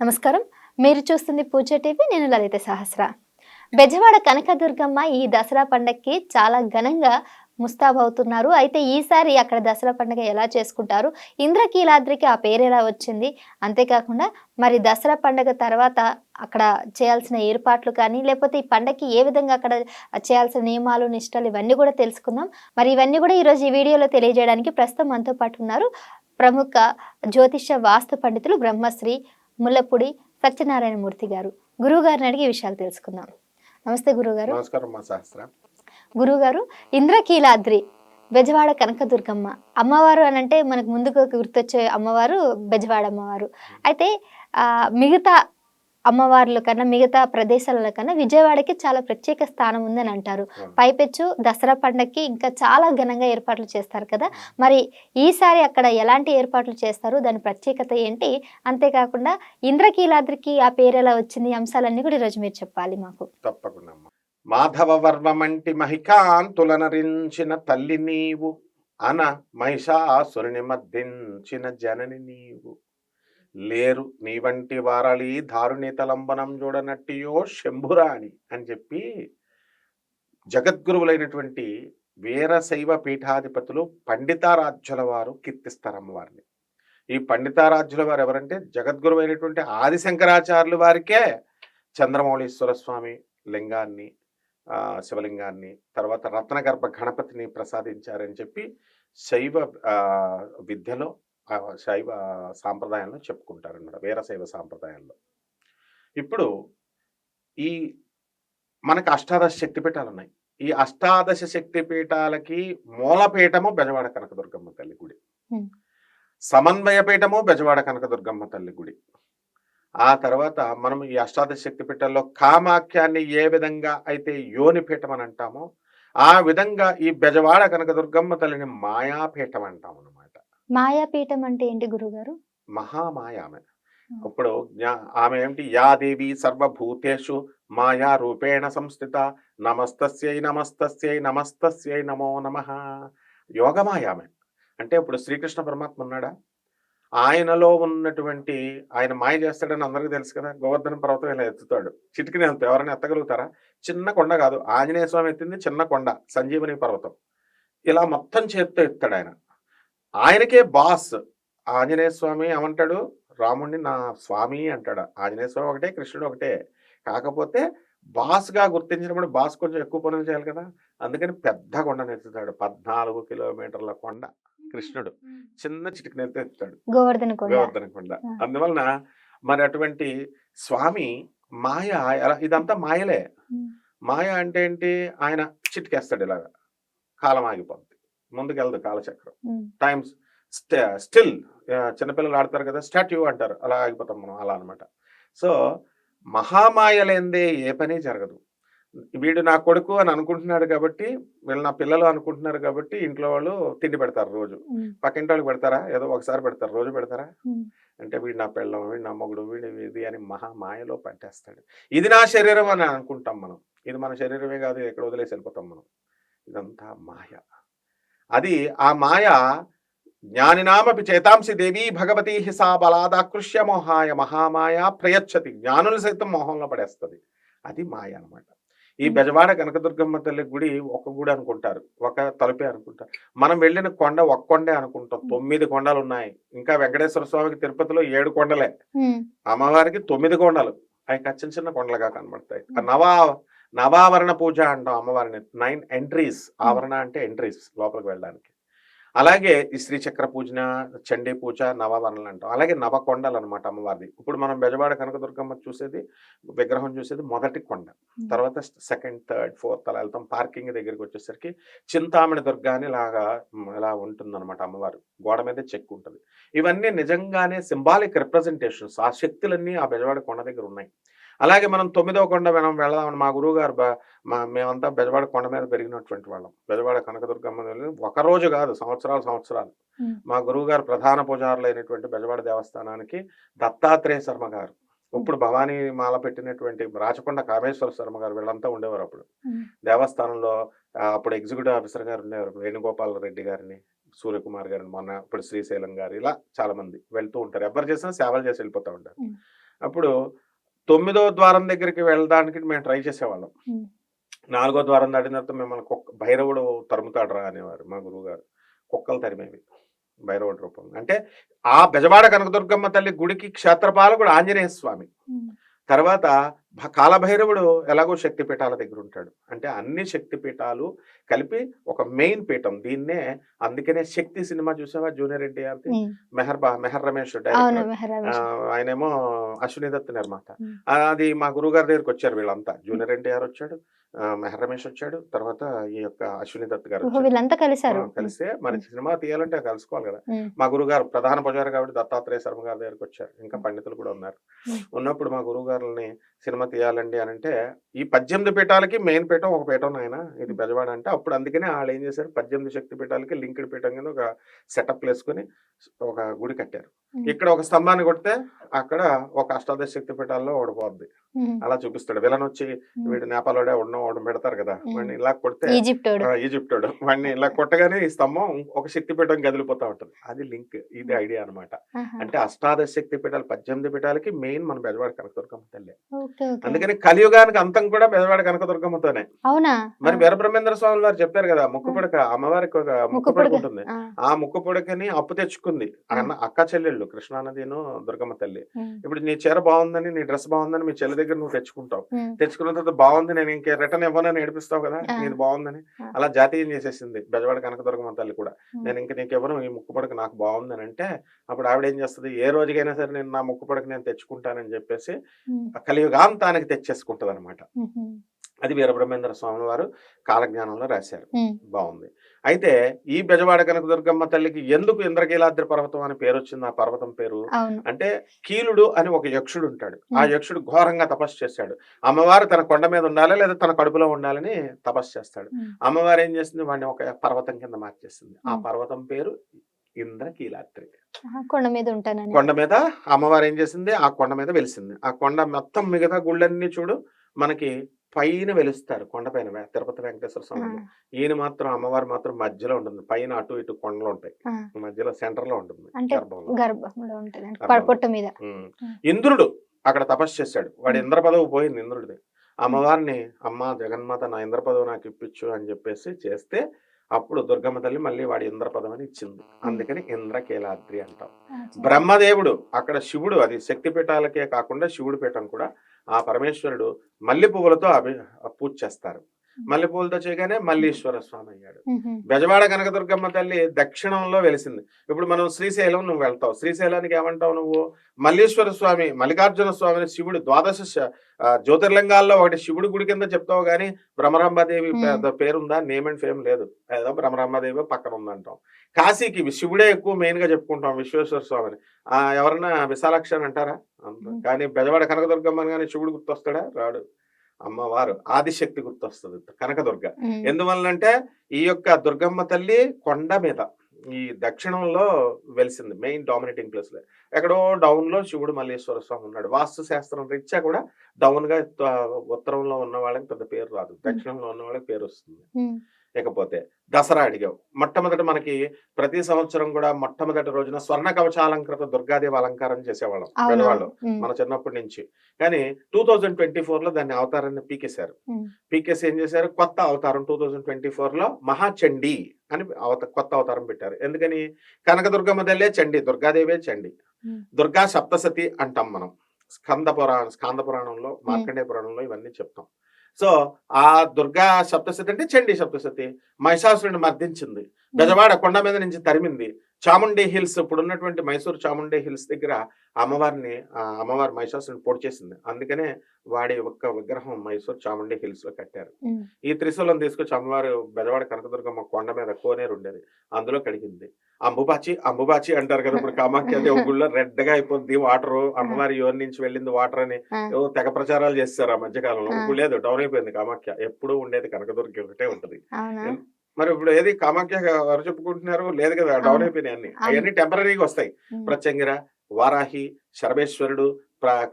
నమస్కారం. మీరు చూస్తుంది పూజ టీవీ నేను లలిత సహస్ర. బెజవాడ కనకదుర్గమ్మ ఈ దసరా పండగకి చాలా ఘనంగా ముస్తాబవుతున్నారు. అయితే ఈసారి అక్కడ దసరా పండుగ ఎలా చేసుకుంటారు? ఇంద్రకీలాద్రికి ఆ పేరు ఎలా వచ్చింది? అంతేకాకుండా మరి దసరా పండగ తర్వాత అక్కడ చేయాల్సిన ఏర్పాట్లు కానీ లేకపోతే ఈ పండగకి ఏ విధంగా అక్కడ చేయాల్సిన నియమాలు నిష్టలు ఇవన్నీ కూడా తెలుసుకుందాం. మరి ఇవన్నీ కూడా ఈరోజు ఈ వీడియోలో తెలియజేయడానికి ప్రస్తుతం మనతో పాటు ఉన్నారు ప్రముఖ జ్యోతిష వాస్తు పండితులు బ్రహ్మశ్రీ ముల్లపూడి సత్యనారాయణ మూర్తి గారు. గురువు గారిని అడిగి విషయాలు తెలుసుకుందాం. నమస్తే గురుగారు నమస్కారం మా సహస్ర గురుగారు ఇంద్రకీలాద్రి బెజవాడ కనకదుర్గమ్మ అమ్మవారు అని అంటే మనకు ముందుకు గుర్తొచ్చే అమ్మవారు బెజవాడ అమ్మవారు. అయితే మిగతా అమ్మవార్ల కన్నా మిగతా ప్రదేశాల కన్నా విజయవాడకి చాలా ప్రత్యేక స్థానం ఉందని అంటారు. పైపెచ్చు దసరా పండగకి ఇంకా చాలా ఘనంగా ఏర్పాట్లు చేస్తారు కదా. మరి ఈసారి అక్కడ ఎలాంటి ఏర్పాట్లు చేస్తారు? దాని ప్రత్యేకత ఏంటి? అంతేకాకుండా ఇంద్రకీలాద్రికి ఆ పేరు ఎలా వచ్చింది? అంశాలన్నీ కూడా ఈరోజు మీరు చెప్పాలి మాకు. తప్పకుండా. మాధవ వర్మమంటి మహికాంతులనరించిన తల్లి నీవు అన మహిషాసురుని మద్దించిన జనని నీవు. లేరు. నీ వంటి వారలి దారుణితలంబనం చూడనట్టియో శంభురాణి అని చెప్పి జగద్గురువులైనటువంటి వీరశైవ పీఠాధిపతులు పండితారాధ్యుల వారు కీర్తిస్తారు వారిని. ఈ పండితారాధ్యుల వారు ఎవరంటే జగద్గురువు అయినటువంటి ఆదిశంకరాచార్యుల వారికే చంద్రమౌళీశ్వర స్వామి లింగాన్ని శివలింగాన్ని తర్వాత రత్నగర్భ గణపతిని ప్రసాదించారని చెప్పి శైవ విద్యలో శైవ సాంప్రదాయంలో చెప్పుకుంటారన్నమాట. వీరశైవ సాంప్రదాయంలో ఇప్పుడు ఈ మనకు అష్టాదశ శక్తిపీఠాలు ఉన్నాయి ఈ అష్టాదశ శక్తిపీఠాలకి మూలపీఠము బెజవాడ కనకదుర్గమ్మ తల్లి గుడి. Hmm. సమన్వయపీఠము బెజవాడ కనకదుర్గమ్మ తల్లి గుడి. ఆ తర్వాత మనం ఈ అష్టాదశ శక్తి పీఠాల్లో కామాఖ్యాన్ని ఏ విధంగా అయితే యోని పీఠం అని అంటామో ఆ విధంగా ఈ బెజవాడ కనకదుర్గమ్మ తల్లిని మాయాపీఠం అంటాం అన్నమాట మాయాపీఠం అంటే ఏంటి గురుగారు? మహామాయ ఆమె ఇప్పుడు ఆమె ఏమిటి యా దేవి సర్వభూతేషు మాయా రూపేణ సంస్థిత నమస్తస్యై నమస్తస్యై నమస్తస్యై నమో నమ. యోగమాయ ఆమె అంటే ఇప్పుడు శ్రీకృష్ణ పరమాత్మ ఉన్నాడా? ఆయనలో ఉన్నటువంటి ఆయన మాయ చేస్తాడని అందరికీ తెలుసు కదా? గోవర్ధన పర్వతం ఇలా ఎత్తుతాడు. చిటికిని వెళ్తే ఎవరైనా ఎత్తగలుగుతారా? చిన్న కొండ కాదు. ఆంజనేయ స్వామి ఎత్తింది చిన్న కొండ సంజీవని పర్వతం. ఇలా మొత్తం చేత్తో ఎత్తాడు ఆయన ఆయనకే బాస్. ఆంజనేయ స్వామి ఏమంటాడు? రాముడిని నా స్వామి అంటాడు. ఆంజనేయ స్వామి ఒకటే కృష్ణుడు ఒకటే. కాకపోతే బాస్గా గుర్తించినప్పుడు బాస్ కొంచెం ఎక్కువ పనులు చేయాలి కదా. అందుకని పెద్ద కొండను ఎత్తుతాడు పద్నాలుగు కిలోమీటర్ల కొండ కృష్ణుడు. చిన్న చిటికిన ఎత్తుతాడు గోవర్ధన కొండ. కొండ. అందువలన మరి అటువంటి స్వామి మాయ ఇదంతా మాయలే. మాయ అంటే ఏంటి? ఆయన చిటికేస్తాడు ఇలాగా. కాలం ఆగిపోద్ది ముందుకెళ్దు కాలచక్రం. టైమ్స్ స్టిల్ చిన్నపిల్లలు ఆడతారు కదా స్టాట్యూ అంటారు. అలా ఆగిపోతాం మనం అలా అనమాట సో మహామాయ లేనిదే ఏ పని జరగదు. వీడు నా కొడుకు అని అనుకుంటున్నాడు కాబట్టి వీళ్ళు నా పిల్లలు అనుకుంటున్నారు కాబట్టి ఇంట్లో వాళ్ళు తిండి పెడతారు రోజు. పక్కింటి వాళ్ళకి పెడతారా? ఏదో ఒకసారి పెడతారు రోజు పెడతారా. అంటే వీడు నా పెళ్ళం వీడు నా మొగుడు వీడు ఇది అని మహామాయలో పట్టేస్తాడు. ఇది నా శరీరం అని అనుకుంటాం మనం. ఇది మన శరీరమే కాదు ఎక్కడ వదిలేసి వెళ్ళిపోతాం మనం. ఇదంతా మాయ. అది ఆ మాయ జ్ఞానినామపి చేతాంసి దేవి భగవతి హిసా బలాదాకృష్య మోహాయ మహామాయ ప్రయచ్చతి. జ్ఞానులు సైతం మోహంలో పడేస్తుంది. అది మాయ అన్నమాట. ఈ. బెజవాడ కనకదుర్గమ్మ తల్లి గుడి ఒక గుడి అనుకుంటారు. ఒక తలుపే అనుకుంటారు. మనం వెళ్ళిన కొండ ఒక్క కొండే అనుకుంటాం. తొమ్మిది కొండలు ఉన్నాయి. ఇంకా వెంకటేశ్వర స్వామికి తిరుపతిలో ఏడు కొండలే. అమ్మవారికి తొమ్మిది కొండలు. అవి చిన్న చిన్న కొండలుగా కనబడతాయి. నవా నవావరణ పూజ అంటాం అమ్మవారిని. Nine entries. ఆవరణ అంటే ఎంట్రీస్ లోపలికి వెళ్ళడానికి. అలాగే ఈ శ్రీచక్ర పూజన చండీ పూజ నవావరణలు అంటాం. అలాగే నవకొండలు అనమాట అమ్మవారిది. ఇప్పుడు మనం బెజవాడ కనకదుర్గమ్మ చూసేది విగ్రహం చూసేది మొదటి కొండ. తర్వాత సెకండ్ థర్డ్ ఫోర్త్ అలా వెళ్తాం. పార్కింగ్ దగ్గరికి వచ్చేసరికి చింతామణి దుర్గా అని ఇలాగా మ్, ఇలా ఉంటుందన్నమాట అమ్మవారు. గోడ మీద చెక్ ఉంటుంది. ఇవన్నీ నిజంగానే సింబాలిక్ రిప్రజెంటేషన్స్. ఆ శక్తులన్నీ ఆ బెజవాడ కొండ దగ్గర ఉన్నాయి. అలాగే మనం తొమ్మిదవ కొండ మనం వెళదామని మా గురువు గారు బ- మా మేమంతా బెజవాడ కొండ మీద పెరిగినటువంటి వాళ్ళం. బెజవాడ కనకదుర్గమ్మ ఒక రోజు కాదు సంవత్సరాలు సంవత్సరాలు. మా గురువు గారు ప్రధాన పూజారులైనటువంటి బెజవాడ దేవస్థానానికి దత్తాత్రేయ శర్మ గారు. ఇప్పుడు భవానీ మాల పెట్టినటువంటి రాచకొండ కామేశ్వర శర్మ గారు వీళ్ళంతా ఉండేవారు అప్పుడు. దేవస్థానంలో అప్పుడు ఎగ్జిక్యూటివ్ ఆఫీసర్ గారు ఉండేవారు. వేణుగోపాల్ రెడ్డి గారిని సూర్యకుమార్ గారిని మొన్న ఇప్పుడు శ్రీశైలం గారు ఇలా చాలా మంది వెళ్తూ ఉంటారు. ఎవరు చేసినా సేవలు చేసి వెళ్ళిపోతూ ఉంటారు. అప్పుడు తొమ్మిదో ద్వారం దగ్గరికి వెళ్ళడానికి మేము ట్రై చేసేవాళ్ళం. నాలుగో ద్వారం దాటిన తర్వాత మిమ్మల్ని కుక్క భైరవుడు తరుముతాడు రా అనేవారు మా గురువు గారు కుక్కలు తరిమేవి భైరవుడి రూపం అంటే ఆ బెజవాడ కనకదుర్గమ్మ తల్లి గుడికి క్షేత్రపాలకుడు ఆంజనేయ స్వామి. తర్వాత కాలభైరవుడు ఎలాగో శక్తి పీఠాల దగ్గర ఉంటాడు అంటే అన్ని శక్తి పీఠాలు కలిపి ఒక మెయిన్ పీఠం. దీన్నే అందుకనే శక్తి సినిమా చూసావా? Junior NTR. మెహర్ బా మెహర్ రమేష్ ఆయనేమో అశ్విని దత్ నిర్మాత. అది మా గురువు గారి దగ్గరికి వచ్చారు వీళ్ళంతా. జూనియర్ ఎన్టీఆర్ వచ్చాడు మెహర్ రమేష్ వచ్చాడు తర్వాత ఈ యొక్క అశ్విని దత్ గారు. వీళ్ళంతా కలిశారు. ఆ, కలిస్తే మరి సినిమా తీయాలంటే కలుసుకోవాలి కదా. మా గురువు గారు ప్రధాన పూజారి కాబట్టి దత్తాత్రేయ శర్మ గారి దగ్గరికి వచ్చారు. ఇంకా పండితులు కూడా ఉన్నారు. ఉన్నప్పుడు మా గురువు గారిని సినిమా తీయాలండి అని అంటే ఈ పద్దెనిమిది పీఠాలకి మెయిన్ పీఠం ఒక పీఠం నాయన ఇది బెజవాడ అంటే అప్పుడు అందుకనే వాళ్ళు ఏం చేశారు పద్దెనిమిది శక్తి పీఠాలకి లింక్డ్ పీఠం కింద ఒక సెటప్ వేసుకుని ఒక గుడి కట్టారు. ఇక్కడ ఒక స్తంభాన్ని కొడితే అక్కడ ఒక అష్టాదశ శక్తి పీఠాల్లో ఒకటి పోద్ది ఉమ్. అలా చూపిస్తాడు. విలన్ వచ్చి. వీడు నేపాలోడే ఉండడం ఒకటి పెడతారు కదా. వాడిని ఇలా కొడితే వాడు. ఈజిప్టోడు. వాడిని ఇలా కొట్టగానే ఈ స్తంభం ఒక శక్తి పీఠం కదిలిపోతా ఉంటుంది. అది లింక్ ఇది ఐడియా అన్నమాట. ఆహా. అంటే అష్టాదశ శక్తి పీఠాలు పద్దెనిమిది పీఠాలకి మెయిన్ మన బెజవాడ కనకదుర్గమ్మ తల్లి. అందుకని కలియుగానికి అంతం కూడా బెజవాడ కనకదుర్గమ్మతోనే. అవునా? మరి. వీరబ్రహ్మేంద్ర స్వామి వారు చెప్పారు కదా ముక్కు పుడక అమ్మవారికి ఒక ముక్కు ముక్కు పుడక పుడక. ఉంటుంది. ఆ. ఆ ముక్కు పుడకని అప్పు తెచ్చుకుంది. అన్న అక్క చెల్లెళ్ళు కృష్ణానదిను దుర్గమ్మ తల్లి. ఇప్పుడు నీ చీర బాగుందని నీ డ్రెస్ బాగుందని మీ చెల్లి దగ్గర నువ్వు తెచ్చుకుంటావు. తెచ్చుకున్న తర్వాత బాగుంది నేను ఇంకే రిటర్న్ ఇవ్వనని ఏడిపిస్తావు కదా. నీది బాగుందని. అలా జాతీయం చేసేసింది బెజవాడ కనకదుర్గమ్మ తల్లి కూడా. నేను ఇంక నీకు ఇవ్వను ఈ ముక్కు పడక నాకు బాగుందని అంటే అప్పుడు ఆవిడ ఏం చేస్తుంది ఏ రోజుకైనా సరే నేను నా ముక్కు పడక నేను తెచ్చుకుంటానని చెప్పేసి. కలియుగాంతానికి తెచ్చేసుకుంటది అనమాట. అది వీరబ్రహ్మేంద్ర స్వామి వారు కాలజ్ఞానంలో రాశారు. బాగుంది అయితే ఈ బెజవాడ కనకదుర్గమ్మ తల్లికి ఎందుకు ఇంద్రకీలాద్రి పర్వతం అని పేరు వచ్చింది ఆ పర్వతం పేరు అంటే కీలుడు అని ఒక యక్షుడు ఉంటాడు. ఆ. యక్షుడు ఘోరంగా తపస్సు చేశాడు అమ్మవారు తన కొండ మీద ఉండాలి లేదా తన కడుపులో ఉండాలని తపస్సు చేస్తాడు. అమ్మవారు ఏం చేస్తుంది వాడిని ఒక పర్వతం కింద మార్చేస్తుంది ఆ. పర్వతం పేరు ఇంద్రకీలాద్రి. కొండ మీద ఉంటానని. కొండ మీద అమ్మవారు ఏం చేసింది? ఆ కొండ మీద వెలిసింది. ఆ కొండ మొత్తం మిగతా గుళ్ళన్నీ చూడు మనకి పైన వెలుస్తారు కొండ పైన వే- తిరుపతి వెంకటేశ్వర. స్వామి ఈయన మాత్రం అమ్మవారు మాత్రం మధ్యలో ఉంటుంది. పైన అటు ఇటు కొండలు ఉంటాయి. మధ్యలో సెంటర్లో ఉంటుంది. ఇంద్రుడు అక్కడ తపస్సు చేశాడు. వాడి. ఇంద్ర పదవి పోయింది ఇంద్రుడిది. అమ్మవారిని అమ్మ జగన్మాత నా ఇంద్ర పదవి నాకు ఇప్పించు అని చెప్పేసి చేస్తే అప్పుడు దుర్గమ్మ తల్లి మళ్ళీ వాడి ఇంద్ర పదవిని ఇచ్చింది. అందుకని ఇంద్రకీలాద్రి అంటాం. బ్రహ్మదేవుడు అక్కడ శివుడు అది శక్తి పీఠాలకే కాకుండా శివుడి పీఠం కూడా ఆ పరమేశ్వరుడు మల్లె పువ్వులతో అభి పూజ చేస్తారు. మల్లె పువ్వులతో చేయగానే మల్లీశ్వర స్వామి అయ్యాడు. బెజవాడ కనకదుర్గమ్మ తల్లి దక్షిణంలో వెలిసింది. ఇప్పుడు మనం శ్రీశైలం నువ్వు వెళ్తావు. శ్రీశైలానికి ఏమంటావు నువ్వు? మల్లీశ్వర స్వామి మల్లికార్జున స్వామిని శివుడు ద్వాదశ జ్యోతిర్లింగాల్లో ఒకటి శివుడి గుడి కింద చెప్తావు కానీ భ్రమరాంబాదేవి పేరుందా? నేమ్ అండ్ ఫేమ్ లేదు. ఏదో భ్రమరాంబాదేవి పక్కన ఉందంటాం. కాశీకి శివుడే ఎక్కువ మెయిన్గా చెప్పుకుంటాం విశ్వేశ్వర స్వామిని. ఆ ఎవరన్నా విశాలాక్షి అని అంటారా. కానీ బెజవాడ కనకదుర్గమ్మ కానీ శివుడు గుర్తొస్తాడా? రాడు. అమ్మవారు ఆదిశక్తి గుర్తొస్తుంది కనకదుర్గ. ఎందువల్లంటే ఈ యొక్క దుర్గమ్మ తల్లి కొండ మీద ఈ దక్షిణంలో వెలిసింది మెయిన్ డామినేటింగ్ ప్లేస్లో ఎక్కడో డౌన్లో శివుడు మల్లేశ్వర స్వామి ఉన్నాడు. వాస్తు శాస్త్రం రీత్యా కూడా డౌన్గా ఉత్తరంలో ఉన్న వాళ్ళకి పెద్ద పేరు రాదు. దక్షిణంలో ఉన్న వాళ్ళకి పేరు వస్తుంది. ఇకపోతే దసరా అడిగావు. మొట్టమొదటి మనకి ప్రతి సంవత్సరం కూడా మొట్టమొదటి రోజున స్వర్ణ కవచాలంకృత దుర్గాదేవి అలంకారం చేసేవాళ్ళం పెద్దవాళ్ళు ఉమ్. మన చిన్నప్పటి నుంచి. కానీ టూ థౌజండ్ ట్వంటీ ఫోర్లో దాన్ని అవతారాన్ని పీకేశారు. పీకేసి ఏం చేశారు? కొత్త అవతారం టూ థౌజండ్ ట్వంటీ ఫోర్లో మహాచండి అని అవత కొత్త అవతారం పెట్టారు. ఎందుకని? కనకదుర్గమ్మ తల్లే చండి దుర్గాదేవే చండి. దుర్గా సప్తసతి అంటాం మనం. స్కంద పురాణం స్కాంద పురాణంలో మార్కండే పురాణంలో ఇవన్నీ చెప్తాం. సో ఆ దుర్గా సప్తశతి అంటే చండి సప్తశతి మహిషాసురుని మర్దించింది. గజవాడ కొండ మీద నుంచి తరిమింది. చాముండి హిల్స్ ఇప్పుడు ఉన్నటువంటి మైసూర్ చాముండి హిల్స్ దగ్గర అమ్మవారిని అమ్మవారి మహిషాసురుని పొడి చేసింది. అందుకనే వాడి ఒక్క విగ్రహం మైసూర్ చాముండి హిల్స్లో కట్టారు. ఈ త్రిశూలం తీసుకొచ్చి అమ్మవారు బెజవాడ కనకదుర్గమ్మ కొండ మీద కోనేరు ఉండేది. అందులో కడిగింది. అంబుబాచి అంబుబాచి అంటారు కదా ఇప్పుడు కామాఖ్య దేవి గుళ్ళో రెడ్గా అయిపోద్ది వాటర్. అమ్మవారి యోని నుంచి వెళ్ళింది వాటర్ అని తెగ ప్రచారాలు చేస్తారు ఆ మధ్య కాలంలో ఆ. ఇప్పుడు లేదు డౌన్ అయిపోయింది కామాఖ్య. ఎప్పుడు ఉండేది కనకదుర్గ ఒకటే ఉంటది. మరి ఇప్పుడు ఏది కామాఖ్య ఎవరు చెప్పుకుంటున్నారు? లేదు కదా డౌన్. అయిపోయినాయి అన్ని. అవును. అవన్నీ టెంపరీగా వస్తాయి. ప్రత్యంగిర వారాహి శరభేశ్వరుడు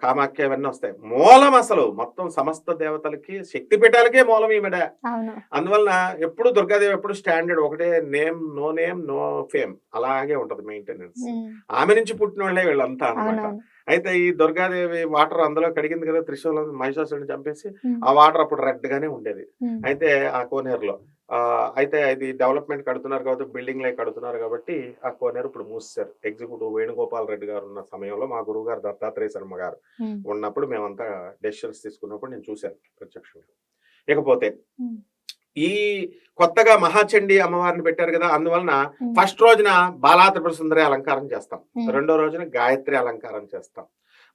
కామాఖ్య ఇవన్నీ వస్తాయి. మూలం అసలు మొత్తం సమస్త దేవతలకి శక్తి పీఠాలకే మూలం ఈమెడ అందువలన ఎప్పుడు దుర్గాదేవి ఎప్పుడు స్టాండర్డ్ ఒకటే name no name no fame అలాగే ఉంటది మెయింటెనెన్స్. ఆమె నుంచి పుట్టిన వాళ్ళే వీళ్ళంతా అన్నమాట. అవునవును. అయితే ఈ దుర్గాదేవి వాటర్ అందులో కడిగింది కదా త్రిశూలం మహిషాసుడిని చంపేసి ఆ వాటర్ అప్పుడు రెడ్ గానే ఉండేది అయితే ఆ కోనేరులో ఆ, అయితే ఇది డెవలప్మెంట్ కడుతున్నారు కాబట్టి బిల్డింగ్ లై కడుతున్నారు కాబట్టి ఆ కోనేరు ఇప్పుడు మూసేశారు. ఎగ్జిక్యూటివ్ వేణుగోపాల్ రెడ్డి గారు ఉన్న సమయంలో మా గురువు గారు దత్తాత్రేయ శర్మ గారు ఉన్నప్పుడు మేమంతా డెసిషన్స్ తీసుకున్నప్పుడు నేను చూశాను ప్రత్యక్షంగా. ఇకపోతే ఈ కొత్తగా మహాచండి అమ్మవారిని పెట్టారు కదా అందువలన ఫస్ట్ రోజున బాలా త్రిపుర సుందరి అలంకారం చేస్తాం. రెండో రోజున గాయత్రి అలంకారం చేస్తాం.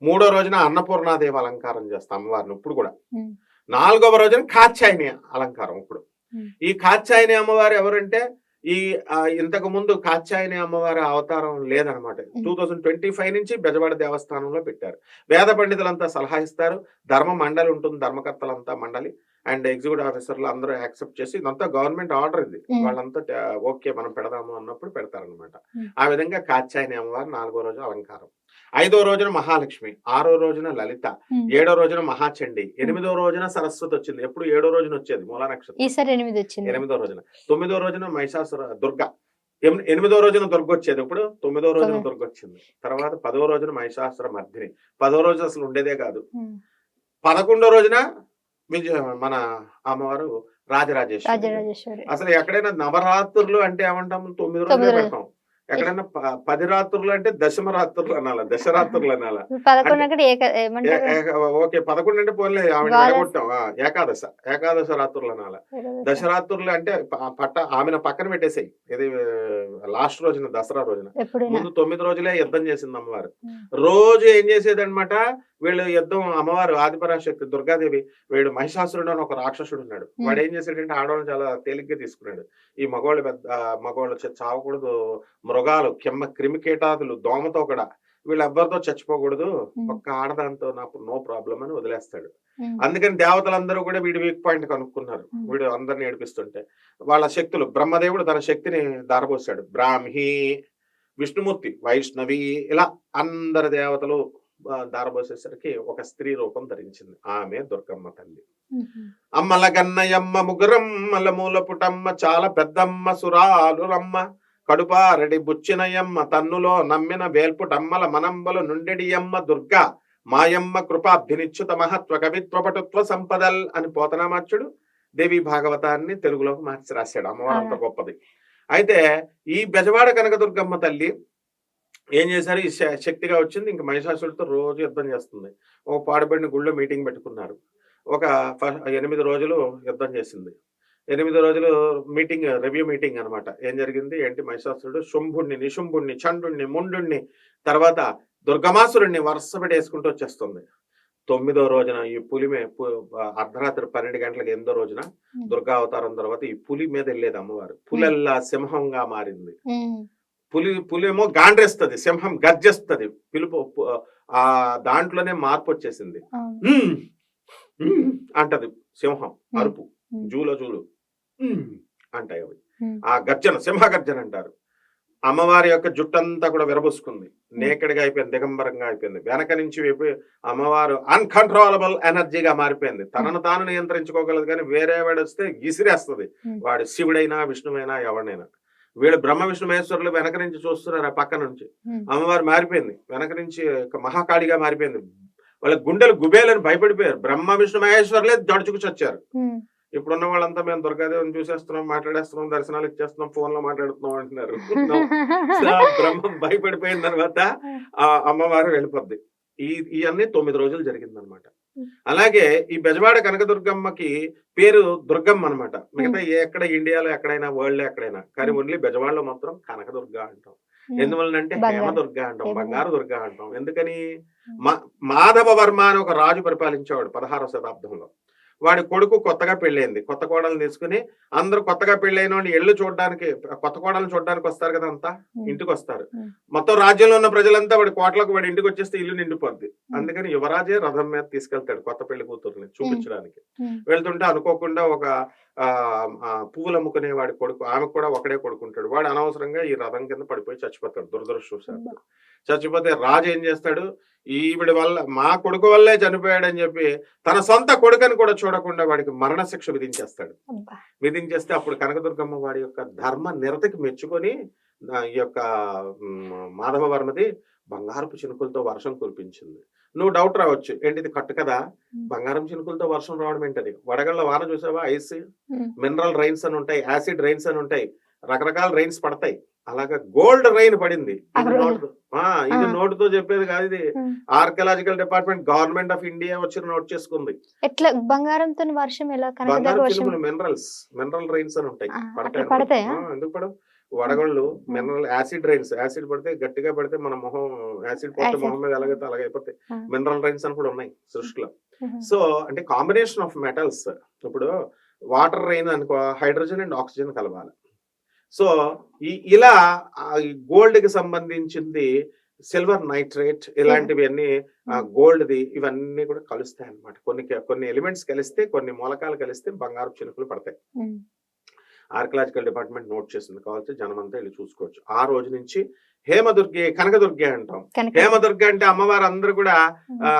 మూడో రోజున అన్నపూర్ణాదేవి అలంకారం చేస్తాం అమ్మవారిని ఇప్పుడు కూడా. నాలుగవ రోజున కాత్యాయని అలంకారం ఇప్పుడు. ఈ కాత్యాయని అమ్మవారు ఎవరంటే ఈ ఇంతకు ముందు కాత్యాయని అమ్మవారి అవతారం లేదనమాట. టూ థౌజండ్ ట్వంటీ ఫైవ్ నుంచి బెజవాడ దేవస్థానంలో పెట్టారు. వేద పండితులంతా సలహా ఇస్తారు. ధర్మ మండలి ఉంటుంది ధర్మకర్తలంతా మండలి. అండ్ ఎగ్జిక్యూటివ్ ఆఫీసర్లు అందరూ యాక్సెప్ట్ చేసి ఇదంతా గవర్నమెంట్ ఆర్డర్ ఇది. వాళ్ళంతా ఓకే మనం పెడదాము అన్నప్పుడు పెడతారనమాట. ఆ విధంగా కాత్యాయని అమ్మవారు నాలుగో రోజు అలంకారం. ఐదో రోజున మహాలక్ష్మి ఆరో రోజున లలిత. ఏడో రోజున మహాచండి ఎనిమిదో రోజున సరస్వతి వచ్చింది. ఎప్పుడు ఏడో రోజున వచ్చేది? మూలా నక్షత్రం. ఎనిమిది రోజున. తొమ్మిదో రోజున మహిషాసుర దుర్గ. ఎనిమిదో రోజున దుర్గ వచ్చేది ఇప్పుడు తొమ్మిదో రోజున. దుర్గ వచ్చింది. తర్వాత పదో రోజున మహిషాసుర మర్దిని. పదో రోజు అసలు ఉండేదే కాదు. పదకొండో రోజున విజయ మన అమ్మవారు రాజరాజేశ్వరి అసలు ఎక్కడైనా నవరాత్రులు అంటే ఏమంటాం? తొమ్మిది రోజులు. పెడతాం. ఎక్కడైనా పది రాత్రులు అంటే దశమ రాత్రులు అనాల దశరాత్రులు అనాల. ఓకే పదకొండు అంటే పోలే ఆమె ఏకాదశ ఏకాదశ రాత్రులు అనాల. దశరాత్రులు అంటే పట్ట ఆమెను పక్కన పెట్టేసాయి. ఇది లాస్ట్ రోజున దసరా రోజున. ముందు తొమ్మిది రోజులే యుద్ధం చేసింది అమ్మవారు. రోజు ఏం చేసేది అనమాట వీళ్ళు యుద్ధం అమ్మవారు ఆదిపరాశక్తి దుర్గాదేవి వీడు మహిషాసురుడు అని ఒక రాక్షసుడు ఉన్నాడు. వాడు ఏం చేశాడంటే ఆడవాళ్ళని చాలా తేలిగ్గా తీసుకున్నాడు. ఈ మగవాళ్ళు పెద్ద మగవాళ్ళు చావకూడదు మృగాలు కిమ్మ క్రిమికీటాదులు దోమతో కూడా వీళ్ళు ఎవ్వరితో చచ్చిపోకూడదు. ఒక్క ఆడదాంతో నాకు నో ప్రాబ్లం అని వదిలేస్తాడు. అందుకని దేవతలందరూ కూడా వీడి వీక్ పాయింట్ కనుక్కున్నారు. వీడు అందరిని ఏడిపిస్తుంటే వాళ్ళ శక్తులు బ్రహ్మదేవుడు తన శక్తిని దారపోసాడు బ్రాహ్మి విష్ణుమూర్తి వైష్ణవి ఇలా అందరి దేవతలు ఆ, దారపోసేసరికి ఒక స్త్రీ రూపం ధరించింది. ఆమె దుర్గమ్మ తల్లి. అమ్మల గన్నయమ్మ ముగ్గురమ్మల మూల పుటమ్మ చాలా పెద్దమ్మ సురాలు రమ్మ కడుపారడి బుచ్చినయమ్మ తన్నులో నమ్మిన వేల్పుటమ్మల మనంబలు నుండెడియమ్మ దుర్గా మాయమ్మ కృపాబ్ధినిచ్యుత మహత్వ కవిత్వ పటుత్వ సంపదల్ అని పోతనామాచ్యుడు దేవి భాగవతాన్ని తెలుగులోకి మార్చి రాశాడు. అమ్మవారు అంత. గొప్పది. అయితే ఈ బెజవాడ కనకదుర్గమ్మ తల్లి ఏం చేశారు? ఈ శక్తిగా వచ్చింది. ఇంక మహిషాసుడితో రోజు యుద్ధం చేస్తుంది. ఒక పాడుబడిన గుళ్ళో మీటింగ్ పెట్టుకున్నారు. ఒక ఎనిమిది రోజులు యుద్ధం చేసింది. ఎనిమిది రోజులు మీటింగ్ రివ్యూ మీటింగ్ అన్నమాట. ఏం జరిగింది? ఏంటి? మహిషాసురుడు శుంభుణ్ణి నిశుంభుణ్ణి చండుణ్ణి ముండుణ్ణి తర్వాత దుర్గమాసురుణ్ణి వరుసపెట్టి వేసుకుంటూ వచ్చేస్తుంది. తొమ్మిదో రోజున ఈ పులి అర్ధరాత్రి పన్నెండు గంటలకు ఎనిమిదో రోజున దుర్గా అవతారం తర్వాత ఈ పులి మీద వెళ్ళేది అమ్మవారు. పులల్లా సింహంగా మారింది. పులి పులేమో గాండ్రేస్తుంది సింహం గర్జిస్తుంది. పిలుపు ఆ దాంట్లోనే మార్పు వచ్చేసింది అంటది సింహం అరుపు. జూలో "ఉమ్" అంటాయి అవి. ఆ గర్జన సింహ గర్జన అంటారు. అమ్మవారి యొక్క జుట్టంతా కూడా విరబుసుకుంది. నేకడిగా అయిపోయింది దిగంబరంగా అయిపోయింది. వెనక నుంచి అమ్మవారు అన్కంట్రోలబుల్ ఎనర్జీగా మారిపోయింది. తనను తాను నియంత్రించుకోగలదు కానీ వేరే వాడు వస్తే గిసిరేస్తుంది. వాడు శివుడైనా విష్ణువైనా ఎవరినైనా. వీళ్ళు బ్రహ్మ విష్ణు మహేశ్వరులు వెనక నుంచి చూస్తున్నారు ఆ పక్క నుంచి. అమ్మవారు మారిపోయింది. వెనక నుంచి ఒక మహాకాళిగా మారిపోయింది. వాళ్ళ గుండెలు గుబేలని భయపడిపోయారు. బ్రహ్మ విష్ణు మహేశ్వరులే జడుచుకు చచ్చారు. ఇప్పుడున్న వాళ్ళంతా మేము దుర్గాదేవిని చూసేస్తున్నాం మాట్లాడేస్తున్నాం దర్శనాలు ఇచ్చేస్తున్నాం ఫోన్లో మాట్లాడుతున్నాం అంటున్నారు. బ్రహ్మం భయపడిపోయిన తర్వాత ఆ అమ్మవారు వెళ్ళిపోద్ది. ఈ ఇవన్నీ తొమ్మిది రోజులు జరిగిందనమాట. అలాగే ఈ బెజవాడ కనకదుర్గమ్మకి పేరు దుర్గమ్మ అన్నమాట. మిగతా ఎక్కడ ఇండియాలో ఎక్కడైనా వరల్డ్లో ఎక్కడైనా కానీ ఓన్లీ బెజవాడలో మాత్రం కనకదుర్గ అంటాం. ఎందువలనంటే. హేమదుర్గ అంటాం బంగారు దుర్గ అంటాం. ఎందుకని? మా- మాధవ వర్మ అని ఒక రాజు పరిపాలించేవాడు పదహారవ శతాబ్దంలో. వాడి కొడుకు కొత్తగా పెళ్ళైంది. కొత్త కోడలు తీసుకుని అందరూ కొత్తగా పెళ్ళైన వాళ్ళు ఇళ్ళు చూడడానికి కొత్త కోడలను చూడడానికి వస్తారు కదా అంతా ఇంటికి వస్తారు. మొత్తం రాజ్యంలో ఉన్న ప్రజలంతా వాడి కోటలకు వాడి ఇంటికి వచ్చేస్తే ఇల్లు నిండిపోద్ది. అందుకని యువరాజే రథం మీద తీసుకెళ్తాడు కొత్త పెళ్ళి కూతుర్ని చూపించడానికి. వెళ్తుంటే అనుకోకుండా ఒక పువ్వులు అమ్ముకునే వాడి కొడుకు ఆమెకు కూడా ఒకడే కొడుకుంటాడు. వాడు అనవసరంగా ఈ రథం కింద పడిపోయి చచ్చిపోతాడు దురదృష్టవశాత్తు. చచ్చిపోతే రాజు ఏం చేస్తాడు? ఈవిడ వల్ల మా కొడుకు వల్లే చనిపోయాడని చెప్పి తన సొంత కొడుకని కూడా చూడకుండా వాడికి మరణ శిక్ష విధించేస్తాడు. విధించేస్తే అప్పుడు కనకదుర్గమ్మ వాడి యొక్క ధర్మ నిరతకి మెచ్చుకొని ఈ యొక్క మాధవ వర్మది బంగారపు చినుకులతో వర్షం కురిపించింది. నువ్వు డౌట్ రావచ్చు. ఏంటి ఇది కట్టు కదా. బంగారం చినుకులతో వర్షం రావడం ఏంటది? వడగళ్ళ వాన చూసావా? ఐస్. మినరల్ రైన్స్ అని ఉంటాయి యాసిడ్ రైన్స్ అని ఉంటాయి రకరకాల రైన్స్ పడతాయి. అలాగా గోల్డ్ రైన్ పడింది. ఇది. నోటుతో- చెప్పేది కాదు ఇది. Archaeological department government of India వచ్చి నోట్ చేసుకుంది. ఎట్లా? బంగారంతో వర్షం ఎలా? మినరల్స్ మినరల్ రైన్స్ అని ఉంటాయి. పడతాయి ఎందుకు పడవు? వడగళ్ళు మినరల్ యాసిడ్ రైన్స్. యాసిడ్ పడితే గట్టిగా పడితే మన మొహం యాసిడ్ పడితే. మొహం మీద ఎలాగైతే అలాగే అయిపోతాయి ఆ. మినరల్ రైన్స్ అని కూడా ఉన్నాయి సృష్టిలో. సో అంటే కాంబినేషన్ ఆఫ్ మెటల్స్. ఇప్పుడు వాటర్ రైన్ అనుకో హైడ్రోజన్ అండ్ ఆక్సిజన్ కలవాలి. సో ఈ ఇలా గోల్డ్కి సంబంధించింది సిల్వర్ నైట్రేట్ ఇలాంటివి అన్ని గోల్డ్ ది ఇవన్నీ కూడా కలుస్తాయి అన్నమాట కొన్ని కొన్ని ఎలిమెంట్స్ కలిస్తే కొన్ని మూలకాలు కలిస్తే బంగారు చినుకులు పడతాయి. ఉమ్. ఆర్కియలాజికల్ డిపార్ట్మెంట్ నోట్ చేసింది. కావాల్సి జనమంతా వెళ్ళి చూసుకోవచ్చు. ఆ రోజు నుంచి హేమదుర్గే కనకదుర్గే అంటాం. హేమదుర్గ అంటే అమ్మవారు అందరూ కూడా ఆ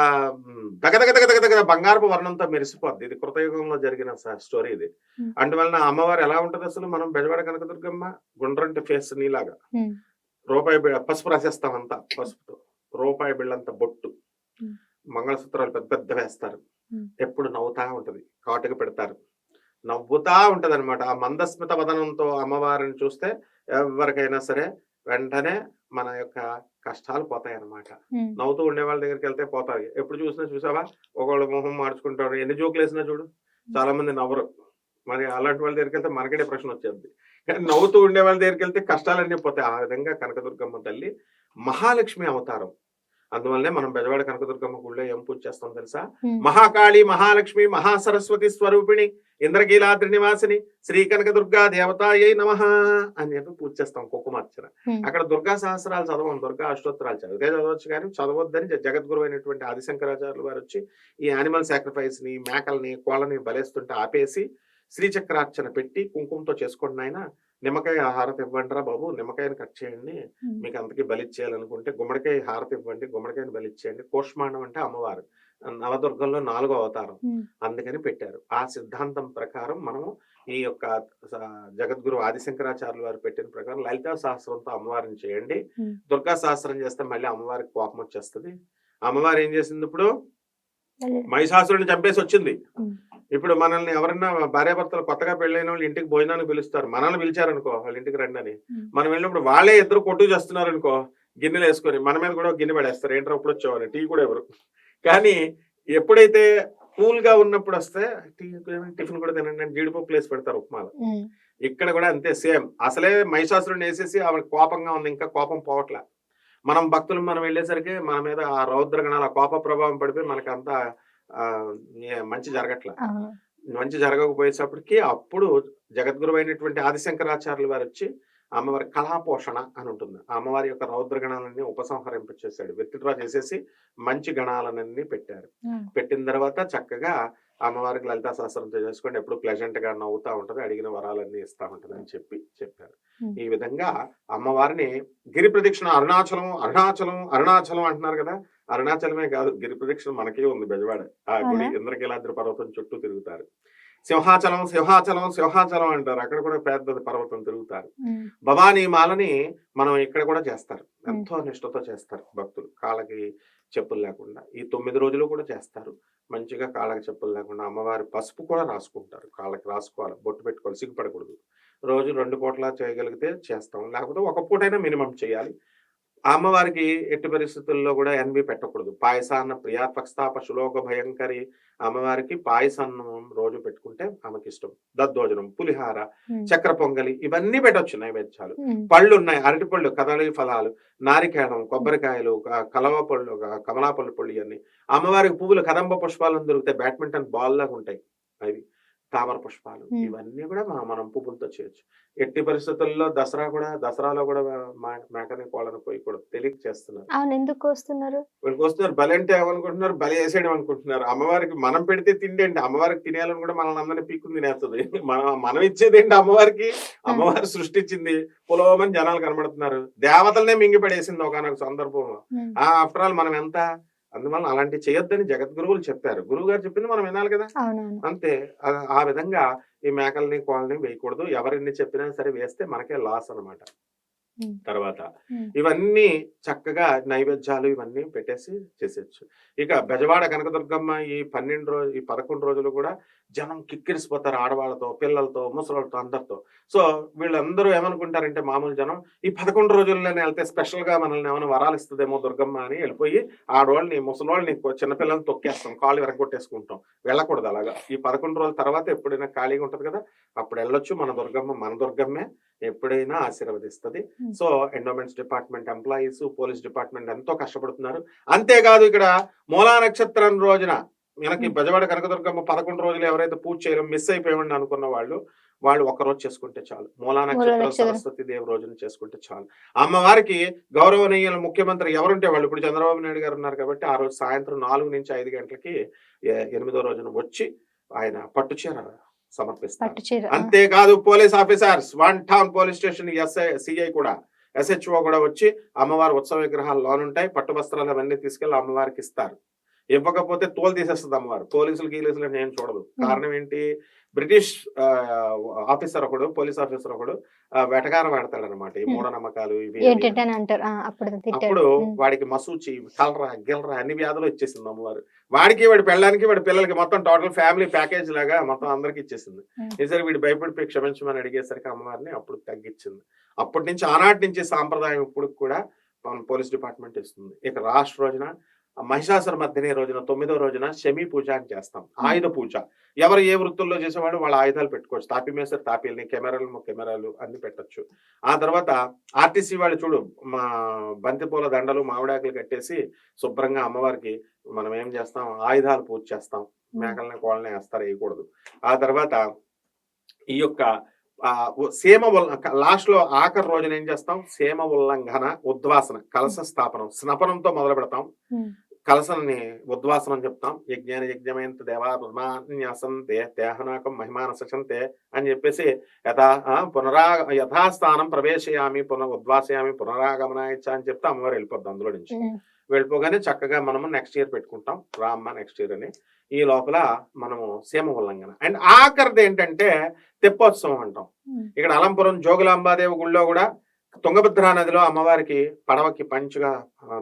దగదగ దగదగ దగద బంగారపు వర్ణంతో మెరిసిపోద్ది. ఇది కృతయుగంలో జరిగిన స్టోరీ ఇది. అందువలన అమ్మవారు ఎలా ఉంటది అసలు? మనం బెజవాడ కనకదుర్గమ్మ గుండ్రంటి ఫేస్ నీలాగా. రూపాయి పసుపు రాసేస్తాం అంతా పసుపుతో. రూపాయి బిళ్ళంత బొట్టు. మంగళసూత్రాలు పెద్ద పెద్ద వేస్తారు. ఎప్పుడు నవ్వుతా ఉంటది. కాటుక పెడతారు. నవ్వుతా ఉంటది అనమాట ఆ మందస్మిత వదనంతో అమ్మవారిని చూస్తే ఎవరికైనా సరే వెంటనే మన యొక్క కష్టాలు పోతాయి అన్నమాట ఉమ్. నవ్వుతూ ఉండే వాళ్ళ దగ్గరికి వెళ్తే పోతాయి. ఎప్పుడు చూసినా చూసావా? ఒకళ్ళు మొహం మార్చుకుంటారు. ఎన్ని జోకులు వేసినా చూడు. చాలా మంది నవ్వరు. మరి అలాంటి వాళ్ళ దగ్గరికి వెళ్తే మనకే డిప్రెషన్ వచ్చేది? కానీ నవ్వుతూ ఉండే వాళ్ళ దగ్గరికి వెళ్తే కష్టాలన్నీ పోతాయి. ఆ విధంగా కనకదుర్గమ్మ తల్లి మహాలక్ష్మి అవతారం. అందువల్లనే మనం బెజవాడ కనకదుర్గమ్మ గుళ్ళో ఏం పూజ చేస్తాం తెలుసా. మహాకాళి మహాలక్ష్మి మహాసరస్వతి స్వరూపిణి ఇంద్రకీలాద్రి నివాసిని శ్రీ కనకదుర్గా దేవతాయై నమ అని చెప్పి పూజ చేస్తాం కుంకుమార్చన ఉమ్. అక్కడ దుర్గా సహస్రాలు చదవం దుర్గా అష్టోత్తరాలు చదివితే చదవచ్చు కానీ చదవద్దని జగద్గురు అయినటువంటి ఆదిశంకరాచార్యులు వారు వచ్చి ఈ యానిమల్ సాక్రిఫైస్ని మేకల్ని కోళ్ళని బలేస్తుంటే ఆపేసి శ్రీచక్రార్చన పెట్టి కుంకుమతో చేసుకోండి ఆయన నిమ్మకాయ హారతి ఇవ్వండి రా బాబు నిమ్మకాయని కట్ చేయండి. మీకు అంతకి బలిచ్చేయాలనుకుంటే గుమ్మడికాయ హారతి ఇవ్వండి గుమ్మడికాయని బలిచ్చేయండి. కోష్మాండం అంటే అమ్మవారు. నవదుర్గంలో నాలుగో అవతారం. అందుకని పెట్టారు. ఆ సిద్ధాంతం ప్రకారం మనము ఈ యొక్క జగద్గురు ఆదిశంకరాచార్యులు వారు పెట్టిన ప్రకారం లలితా సహస్రంతో అమ్మవారిని చేయండి. దుర్గా సహస్రం చేస్తే మళ్ళీ అమ్మవారికి కోపం వచ్చేస్తుంది. అమ్మవారు ఏం చేసింది ఇప్పుడు? మహిషాసురుని చంపేసి వచ్చింది. ఇప్పుడు మనల్ని ఎవరన్నా భార్యాభర్తలు కొత్తగా పెళ్ళైన వాళ్ళు ఇంటికి భోజనానికి పిలుస్తారు. మనల్ని పిలిచారనుకో వాళ్ళ ఇంటికి రండి అని. మనం వెళ్ళినప్పుడు వాళ్ళే ఇద్దరు కొట్టు చేస్తున్నారు అనుకో గిన్నెలు వేసుకొని మన మీద కూడా గిన్నె పడేస్తారు. ఏంటో ఇప్పుడు వచ్చావని టీ కూడా ఎవరు. కానీ ఎప్పుడైతే కూల్గా ఉన్నప్పుడు వస్తే టీ టిఫిన్ కూడా తినండి అని జీడిపప్పు వేసి పెడతారు ఉప్మాలో. ఇక్కడ కూడా అంతే సేమ్. అసలే మహిషాసురుని వేసేసి ఆవిడ కోపంగా ఉంది ఇంకా కోపం పోవట్లే. మనం భక్తులు మనం వెళ్ళేసరికి మన మీద ఆ రౌద్రగణాల కోప ప్రభావం పడిపోయి మనకి అంతా ఆ, ఏ- మంచి జరగట్లే. మంచి జరగకపోయేటప్పటికి అప్పుడు జగద్గురు అయినటువంటి ఆదిశంకరాచార్యులు వారు వచ్చి అమ్మవారి కళాపోషణ అని ఉంటుంది అమ్మవారి యొక్క రౌద్ర గణాలన్నీ ఉపసంహరింపచేశాడు. విత్డ్రా చేసేసి మంచి గణాలన్నీ పెట్టారు. పెట్టిన తర్వాత చక్కగా అమ్మవారికి లలితా సహస్రంతో చేసుకోండి. ఎప్పుడు ప్లెజెంట్గా నవ్వుతా ఉంటది. అడిగిన వరాలన్నీ ఇస్తా ఉంటది అని చెప్పి చెప్పారు. ఈ విధంగా అమ్మవారిని గిరి ప్రదక్షిణ అరుణాచలం అరుణాచలం అరుణాచలం అంటున్నారు కదా! అరుణాచలమే కాదు గిరి ప్రదక్షిణ మనకే ఉంది బెజవాడ. ఆ గుడి? ఇంద్రకీలాద్రి పర్వతం చుట్టూ తిరుగుతారు. సింహాచలం సింహాచలం సింహాచలం అంటారు. అక్కడ కూడా పెద్ద పర్వతం తిరుగుతారు. భవానీ మాలని మనం ఇక్కడ కూడా చేస్తారు. ఎంతో నిష్ఠతో చేస్తారు భక్తులు. కాళ్ళకి చెప్పులు లేకుండా. ఈ తొమ్మిది రోజులు కూడా చేస్తారు. మంచిగా కాళ్ళకి చెప్పులు లేకుండా అమ్మవారి పసుపు కూడా రాసుకుంటారు. కాళ్ళకి రాసుకోవాలి. బొట్టు పెట్టుకోవాలి. సిగ్గుపడకూడదు. రోజు రెండు పూట్ల చేయగలిగితే చేస్తాం. లేకపోతే ఒక పూటైనా మినిమం చేయాలి. అమ్మవారికి ఎట్టి పరిస్థితుల్లో కూడా ఎన్వి పెట్టకూడదు. పాయసాన్న ప్రియాత్వక్స్తాప శులోక భయంకరి అమ్మవారికి పాయసాన్నం రోజు పెట్టుకుంటే ఆమెకి ఇష్టం దద్దోజనం పులిహార. చక్ర పొంగలి ఇవన్నీ పెట్టొచ్చు నైవేద్యాలు. పళ్ళు ఉన్నాయి అరటి పళ్ళు కదళి ఫలాలు నారికేళం కొబ్బరికాయలు కలవ పళ్ళు కమలాపళ్ళు పళ్ళు ఇవన్నీ. అమ్మవారికి పువ్వులు కదంబ పుష్పాలను దొరికితే బ్యాడ్మింటన్ బాల్ లాగా ఉంటాయి. అవి తామర పుష్పాలు. ఇవన్నీ కూడా మనం పువ్వులతో చేయొచ్చు. ఎట్టి పరిస్థితుల్లో దసరా కూడా దసరాలో కూడా మా- మేకని కోళ్ళని పోయి కూడా తెలియక చేస్తున్నారు. ఎందుకు వస్తున్నారు వీళ్ళకి వస్తున్నారు బలి అంటే ఏమనుకుంటున్నారు? బలి వేసేయడం అనుకుంటున్నారు అమ్మవారికి మనం పెడితే తిండి ఏంటి అమ్మవారికి తినేయాలని కూడా మనల్ని అందరినీ పీక్కుని తినేస్తుంది. మనం మనం ఇచ్చేది ఏంటి అమ్మవారికి అమ్మవారు సృష్టించింది పులోమని జనాలు కనబడుతున్నారు. దేవతలనే మింగి పడేసింది ఒకనొక సందర్భంలో. ఆ ఆఫ్టర్ ఆల్ మనం ఎంత అందువల్ల అలాంటి చేయొద్దని జగద్గురువులు చెప్పారు. గురువు గారు చెప్పింది మనం వినాలి కదా. అంతే. ఆ- విధంగా ఈ మేకల్ని కోళ్ళని వేయకూడదు. ఎవరిని చెప్పినా సరే వేస్తే మనకే లాస్ అన్నమాట. ఉమ్. తర్వాత. ఇవన్నీ చక్కగా నైవేద్యాలు ఇవన్నీ పెట్టేసి చేసేయచ్చు. ఇక బెజవాడ కనకదుర్గమ్మ ఈ పన్నెండు రోజు ఈ పదకొండు రోజులు కూడా జనం కిక్కిరిసిపోతారు ఆడవాళ్ళతో పిల్లలతో ముసలితో అందరితో. సో వీళ్ళందరూ ఏమనుకుంటారంటే మామూలు జనం ఈ పదకొండు రోజుల్లోనే వెళ్తే స్పెషల్గా మనల్ని ఏమైనా వరాలు ఇస్తుందేమో దుర్గమ్మ అని వెళ్ళిపోయి ఆడవాళ్ళని ముసలివాళ్ళని చిన్నపిల్లల్ని తొక్కేస్తాం కాళ్ళు వెరగొట్టేసుకుంటాం వెళ్ళకూడదు అలాగా. ఈ పదకొండు రోజుల తర్వాత ఎప్పుడైనా ఖాళీగా ఉంటది కదా అప్పుడు వెళ్ళొచ్చు మన దుర్గమ్మ మన దుర్గమ్మే. ఎప్పుడైనా ఆశీర్వదిస్తుంది. So endowments department employees police department ఎంతో కష్టపడుతున్నారు అంతేకాదు ఇక్కడ మూలా నక్షత్రం రోజున మనకి. బెజవాడ కనకదుర్గమ్మ పదకొండు రోజులు ఎవరైతే పూజ చేయడం మిస్ అయిపోయామని అనుకున్న వాళ్ళు వాళ్ళు ఒక రోజు చేసుకుంటే చాలు మూలా నక్షత్రం. సరస్వతి దేవి రోజున చేసుకుంటే చాలు అమ్మవారికి గౌరవనీయుల ముఖ్యమంత్రి ఎవరుంటే వాళ్ళు ఇప్పుడు చంద్రబాబు నాయుడు గారు ఉన్నారు కాబట్టి ఆ రోజు సాయంత్రం నాలుగు నుంచి ఐదు గంటలకి ఎనిమిదో రోజున వచ్చి ఆయన పట్టు చీర సమర్పిస్తారు. అంతేకాదు police officers one town police station SI CI కూడా ఎస్హెచ్ఓ కూడా వచ్చి అమ్మవారి ఉత్సవ విగ్రహాలు లోనుంటాయి పట్టు వస్త్రాలు అవన్నీ తీసుకెళ్ళి అమ్మవారికి ఇస్తారు ఇవ్వకపోతే తోలు తీసేస్తుంది అమ్మవారు. పోలీసులు గీలీసులు అని ఏం చూడదు. కారణం ఏంటి? బ్రిటిష్ ఆఫీసర్ ఒకడు పోలీస్ ఆఫీసర్ ఒకడు వెటకారం ఆడతాడు అనమాట ఈ. మూఢనమ్మకాలు ఇవి అప్పుడు. వాడికి మసూచి కలరా గిలరా అన్ని వ్యాధులు ఇచ్చేసింది అమ్మవారు. వాడికి వాడి పెళ్ళానికి వాడి పిల్లలకి మొత్తం టోటల్ ఫ్యామిలీ ప్యాకేజ్ లాగా మొత్తం అందరికి ఇచ్చేసింది. ఈసారి వీడు భయపడిపోయి క్షమించమని అడిగేసరికి అమ్మవారిని అప్పుడు తగ్గించింది. అప్పటి నుంచి ఆనాటి నుంచి సాంప్రదాయం ఇప్పుడు కూడా మన పోలీస్ డిపార్ట్మెంట్ ఇస్తుంది. ఇక రాష్ట్ర రోజున మహిషాసుర మధ్యనే రోజున తొమ్మిదో రోజున శమీ పూజ అని చేస్తాం. ఆయుధ పూజ. ఎవరు ఏ వృత్తుల్లో చేసేవాడు వాళ్ళ ఆయుధాలు పెట్టుకోవచ్చు. తాపి మేసర్ తాపీల్ని కెమెరాలు కెమెరాలు అన్ని పెట్టొచ్చు. ఆ తర్వాత ఆర్టీసీ వాళ్ళు చూడు మా బంతిపూల దండలు మామిడాకులు కట్టేసి శుభ్రంగా అమ్మవారికి మనం ఏం చేస్తాం? ఆయుధాలు పూజ చేస్తాం. మేకల్ని కోళ్ళని వేస్తారు వేయకూడదు. ఆ తర్వాత ఈ యొక్క సీమ ఉల్ల లాస్ట్లో ఆఖరి రోజున ఏం చేస్తాం? సీమ ఉల్లంఘన ఉద్వాసన కలశ స్థాపనం స్నపనంతో మొదలు పెడతాం. కలసని ఉద్వాసనం చెప్తాం. యజ్ఞాన యజ్ఞమైన దేవాన్యాసం దే దేహనాకం మహిమాన సచంతే అని చెప్పేసి యథా పునరా యథాస్థానం ప్రవేశయామి పునః ఉద్వాసయామి పునరాగమనాయచ్చ అని చెప్తే అమ్మవారు వెళ్ళిపోద్ది అందులో నుంచి. వెళ్ళిపోగానే చక్కగా మనము నెక్స్ట్ ఇయర్ పెట్టుకుంటాం. రామ్మ నెక్స్ట్ ఇయర్ అని. ఈ లోపల మనము సీమ ఉల్లంఘన. అండ్ ఆఖరిది ఏంటంటే తెప్పోత్సవం అంటాం. ఇక్కడ అలంపురం జోగులాంబాదేవి గుళ్ళో కూడా తుంగభద్రా నదిలో అమ్మవారికి పడవకి పంచుగా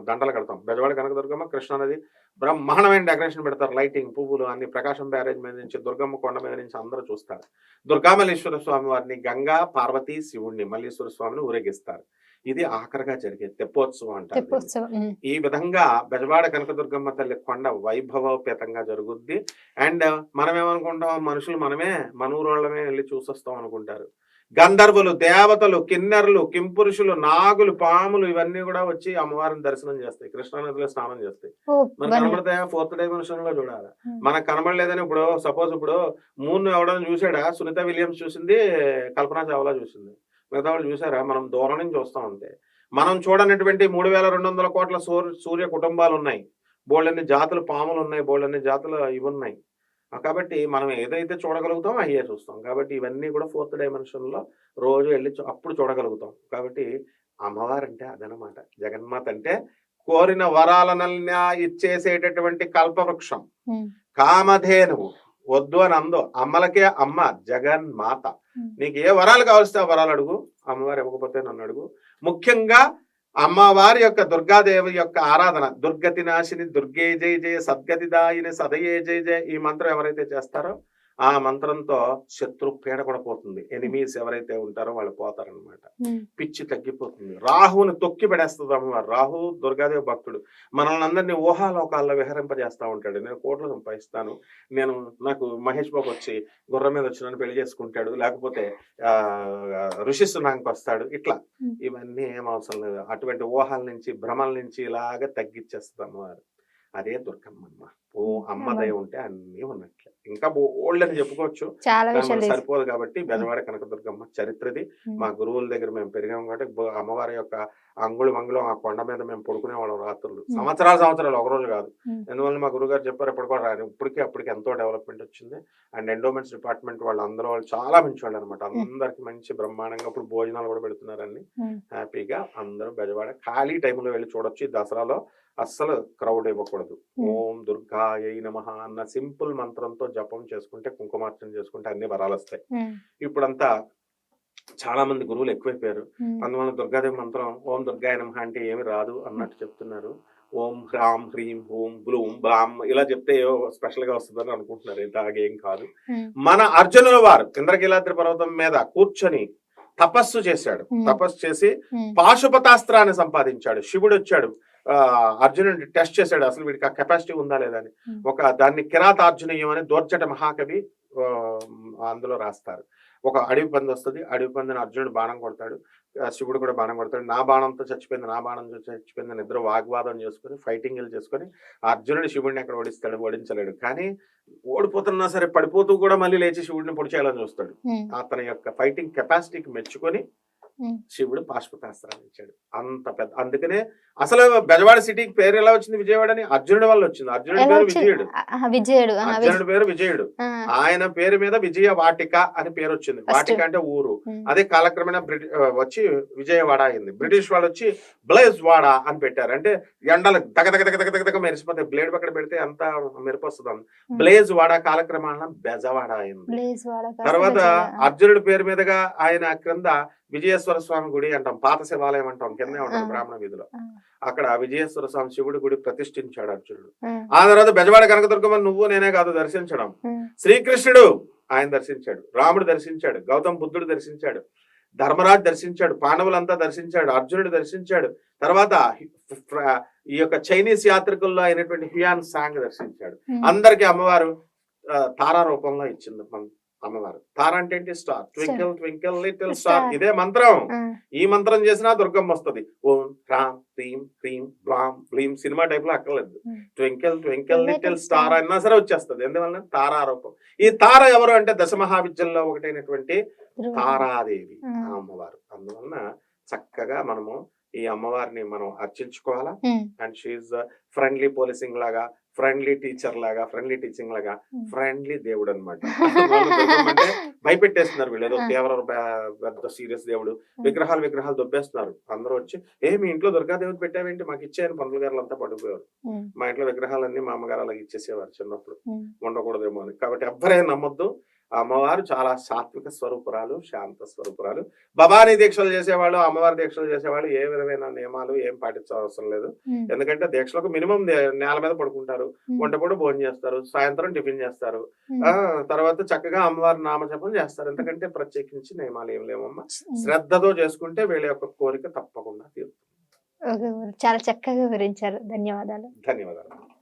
దండలు కడతాం. బెజవాడ కనకదుర్గమ్మ కృష్ణా నది బ్రహ్మాండమైన డెకరేషన్ పెడతారు. లైటింగ్ పువ్వులు అన్ని ప్రకాశం బ్యారేజ్ మీద నుంచి దుర్గమ్మ కొండ మీద నుంచి అందరూ చూస్తారు. దుర్గామల్లేశ్వర స్వామి వారిని గంగా పార్వతి శివుణ్ణి మల్లేశ్వర స్వామిని ఊరేగిస్తారు. ఇది ఆఖరిగా జరిగే తెప్పోత్సవం అంటారు. ఈ విధంగా బెజవాడ కనకదుర్గమ్మ తల్లి కొండ వైభవోపేతంగా జరుగుద్ది. అండ్ మనం ఏమనుకుంటాం మనుషులు మనమే మన ఊరోళ్ళమే వెళ్ళి చూసొస్తాం అనుకుంటారు. గంధర్వులు దేవతలు కిన్నెరలు కింపురుషులు నాగులు పాములు ఇవన్నీ కూడా వచ్చి అమ్మవారిని దర్శనం చేస్తాయి. కృష్ణానదిలో స్నానం చేస్తాయి. మనకు వన్- కనబడతాయా ఫోర్త్ డైమెన్షన్లో చూడాలి. మనకు కనబడలేదని ఇప్పుడు సపోజ్ ఇప్పుడు మూన్ ఎవడైనా చూసాడా సునీత విలియమ్స్ చూసింది కల్పనా చావ్లా చూసింది. మిగతా వాళ్ళు చూసారా? మనం దూరం నుంచి చూస్తాం అంతే. మనం చూడనటువంటి మూడు వేల రెండు వందల కోట్ల సూర్య సూర్య కుటుంబాలు ఉన్నాయి బోళ్ళన్ని జాతులు పాములు ఉన్నాయి బోళ్ళన్ని జాతులు ఇవి ఉన్నాయి కాబట్టి మనం ఏదైతే చూడగలుగుతాం అయ్యే చూస్తాం. కాబట్టి ఇవన్నీ కూడా ఫోర్త్ డైమెన్షన్లో రోజు వెళ్ళి అప్పుడు చూడగలుగుతాం. కాబట్టి అమ్మవారు అంటే అదనమాట. జగన్మాత అంటే కోరిన వరాలనల్ని ఇచ్చేసేటటువంటి కల్పవృక్షం. కామధేనువు. వద్దు అని అందో అమ్మలకే అమ్మ జగన్మాత ఉమ్. నీకు ఏ వరాలు కావలిస్తే ఆ వరాలు అడుగు. అమ్మవారు ఇవ్వకపోతే నన్ను అడుగు. ముఖ్యంగా అమ్మవారి యొక్క దుర్గాదేవి యొక్క ఆరాధన. దుర్గతి నాశిని దుర్గే జయ జయ సద్గతి దాయిని సదయే జయ జయ ఈ మంత్రం ఎవరైతే చేస్తారో ఆ మంత్రంతో శత్రు పీడ కూడా పోతుంది. ఎనిమీస్ ఎవరైతే ఉంటారో వాళ్ళు పోతారనమాట. పిచ్చి తగ్గిపోతుంది. రాహుని తొక్కి పడేస్తుంది అమ్మవారు. రాహు దుర్గాదేవి భక్తుడు. మనల్ని అందరినీ ఊహాలోకాల్లో విహరింపజేస్తా ఉంటాడు. నేను కోట్లు సంపాదిస్తాను. నేను నాకు మహేష్ బాబు వచ్చి గుర్రం మీద వచ్చి నన్ను పెళ్ళి చేసుకుంటాడు. లేకపోతే ఆ ఋషిస్తున్నానికి వస్తాడు. ఇట్లా. ఇవన్నీ ఏం అవసరం లేదు. అటువంటి ఊహల నుంచి భ్రమల నుంచి ఇలాగ తగ్గించేస్తుంది అమ్మవారు. అదే దుర్గమ్మ అమ్మ ఓ అమ్మ దయ ఉంటే అన్నీ ఉన్నట్లే. ఇంకా ఓల్డ్ అని చెప్పుకోవచ్చు. సరిపోదు కాబట్టి బెజవాడ కనకదుర్గమ్మ చరిత్రది. ఉమ్. మా గురువుల దగ్గర మేము పెరిగాం కాబట్టి అమ్మవారి యొక్క అంగుళం అంగుళం ఆ కొండ మీద మేము పడుకునే వాళ్ళం రాత్రులు. సంవత్సరాలు సంవత్సరాలు ఒక రోజు కాదు. ఎందువల్ల మా గురుగారు చెప్పారు ఇప్పుడు కూడా రాని ఇప్పటికీ అప్పటికి ఎంతో డెవలప్మెంట్ వచ్చింది. అండ్ ఎండోమెంట్స్ డిపార్ట్మెంట్ వాళ్ళు అందరూ వాళ్ళు చాలా మంచి వాళ్ళు అనమాట అందరికి మంచి బ్రహ్మాండంగా ఇప్పుడు భోజనాలు కూడా పెడుతున్నారని. హ్యాపీగా అందరూ బెజవాడ ఖాళీ టైంలో వెళ్ళి చూడొచ్చు ఈ దసరాలో. అస్సలు క్రౌడ్ ఇవ్వకూడదు. ఓం దుర్గాయ నమ అన్న సింపుల్ మంత్రంతో జపం చేసుకుంటే కుంకుమార్చన చేసుకుంటే అన్ని వరాలు వస్తాయి. ఇప్పుడంతా చాలా మంది గురువులు ఎక్కువైపోయారు. అందువల్ల దుర్గాదేవి మంత్రం ఓం దుర్గాయ నమః అంటే ఏమి రాదు అన్నట్టు చెప్తున్నారు. ఓం హ్రాం హ్రీం ఓం బ్లూం బ్లాం ఇలా చెప్తే ఏవో స్పెషల్గా వస్తుందని అనుకుంటున్నారు. ఇలాగేం కాదు. మన అర్జునుల వారు ఇంద్రకీలాద్రి పర్వతం మీద కూర్చొని తపస్సు చేశాడు. తపస్సు చేసి పాశుపతాస్త్రాన్ని సంపాదించాడు. శివుడు వచ్చాడు అర్జునుడిని టెస్ట్ చేశాడు అసలు వీడికి ఆ కెపాసిటీ ఉందా లేదా అని. ఒక దాన్ని కిరాతార్జునీయం అని దోర్చట మహాకవి అందులో రాస్తారు. ఒక అడవి పంది వస్తుంది అడవి పందిని అర్జునుడు బాణం కొడతాడు. శివుడు కూడా బాణం కొడతాడు. నా బాణంతో చచ్చిపోయింది నా బాణంతో చచ్చిపోయింది ఇద్దరు వాగ్వాదం చేసుకొని ఫైటింగ్ చేసుకొని అర్జునుడు శివుడిని అక్కడ ఓడిస్తాడు? ఓడించలేడు. కానీ ఓడిపోతున్నా సరే పడిపోతూ కూడా మళ్ళీ లేచి శివుడిని పొడి చేయాలని చూస్తాడు. అతని యొక్క ఫైటింగ్ కెపాసిటీకి మెచ్చుకొని. శివుడు పాశుపతాస్త్రాన్ని ఇచ్చాడు. అంత పెద్ద అందుకనే అసలు బెజవాడ సిటీకి పేరు ఎలా వచ్చింది విజయవాడ అని అర్జునుడి వల్ల వచ్చింది. అర్జునుడి పేరు విజయుడు. విజయుడు అర్జునుడి పేరు విజయుడు. ఆయన పేరు మీద విజయ వాటిక అని పేరు వచ్చింది. వాటిక అంటే ఊరు. అదే కాలక్రమేణా బ్రిటి ఆ, వచ్చి విజయవాడ అయింది. బ్రిటిష్ వాళ్ళు వచ్చి బ్లేజ్ వాడ అని పెట్టారు. అంటే ఎండలు దగ దగ దగ దగ దగ దగ మెరిసిపోతాయి బ్లేడ్ పక్కన పెడితే అంతా మెరిపోస్తుంది ఉమ్. బ్లేజ్ వాడ కాలక్రమేణా బెజవాడ అయింది. తర్వాత అర్జునుడి పేరు మీదుగా ఆయన క్రింద విజయేశ్వర స్వామి గుడి అంటాం పాత శివాలయం అంటాం కిందే ఉంటుంది ఆ. బ్రాహ్మణ వీధిలో. అక్కడ విజయేశ్వర స్వామి శివుడి గుడి ప్రతిష్ఠించాడు అర్జునుడు. ఆ. తర్వాత బెజవాడ కనకదుర్గమ్మ నువ్వు నేనే కాదు దర్శించడం. శ్రీకృష్ణుడు ఆయన దర్శించాడు. రాముడు దర్శించాడు. గౌతమ్ బుద్ధుడు దర్శించాడు. ధర్మరాజు దర్శించాడు. పాండవులంతా దర్శించాడు. అర్జునుడు దర్శించాడు. తర్వాత ఈ యొక్క చైనీస్ యాత్రికుల్లో అయినటువంటి హ్యుయాన్ సాంగ్ దర్శించాడు. అందరికి అమ్మవారు ఆ, తారా రూపంలో ఇచ్చింది మన అమ్మవారు. తార అంటే ఏంటి star. Twinkle twinkle little star. ఇదే మంత్రం. ఈ మంత్రం చేసినా దుర్గమ్మ వస్తుంది. ఓం రామ్ హ్రీం హ్రీం బ్లాం బ్లీం సినిమా టైప్లో అక్కర్లేదు. Twinkle twinkle little. స్టార్. అన్నా సరే వచ్చేస్తుంది. ఎందువల్ల తారారూపం. ఈ తార ఎవరు అంటే దశ మహావిద్యల్లో ఒకటైనటువంటి. తారాదేవి అమ్మవారు. అందువలన చక్కగా మనము ఈ అమ్మవారిని మనం అర్చించుకోవాలా? అండ్ షీఈ్ ఫ్రెండ్లీ పోలీసింగ్ లాగా ఫ్రెండ్లీ టీచర్ లాగా ఫ్రెండ్లీ టీచింగ్ లాగా. ఫ్రెండ్లీ దేవుడు అనమాట భయపెట్టేస్తున్నారు వీళ్ళు. ఏదో. తీవ్ర పెద్ద సీరియస్ దేవుడు. విగ్రహాలు విగ్రహాలు దొబ్బేస్తున్నారు. అందరూ వచ్చి ఏ మీ ఇంట్లో దుర్గాదేవి పెట్టావేంటి? మాకు ఇచ్చేయని పంతులు గారు అంతా పడిపోయారు. మా ఇంట్లో విగ్రహాలన్నీ మా అమ్మగారు అలాగే ఇచ్చేసేవారు చిన్నప్పుడు. ఉండకూడదేమో అని. కాబట్టి ఎవ్వరైనా నమ్మొద్దు. అమ్మవారు చాలా సాత్విక స్వరూపురాలు శాంత స్వరూపురాలు. భవానీ దీక్షలు చేసేవాళ్ళు అమ్మవారి దీక్షలు చేసేవాళ్ళు ఏ విధమైన నియమాలు ఏం పాటించవసరం లేదు. ఎందుకంటే దీక్షలకు మినిమం నేల మీద పడుకుంటారు. వంట కూడా భోజనం చేస్తారు. సాయంత్రం టిఫిన్ చేస్తారు. తర్వాత చక్కగా అమ్మవారి నామజపం చేస్తారు. ఎందుకంటే ప్రత్యేకించి నియమాలు ఏం లేవమ్మా. శ్రద్ధతో చేసుకుంటే వీళ్ళ యొక్క కోరిక తప్పకుండా తీరుతుంది. చాలా చక్కగా వివరించారు. ధన్యవాదాలు. ధన్యవాదాలు.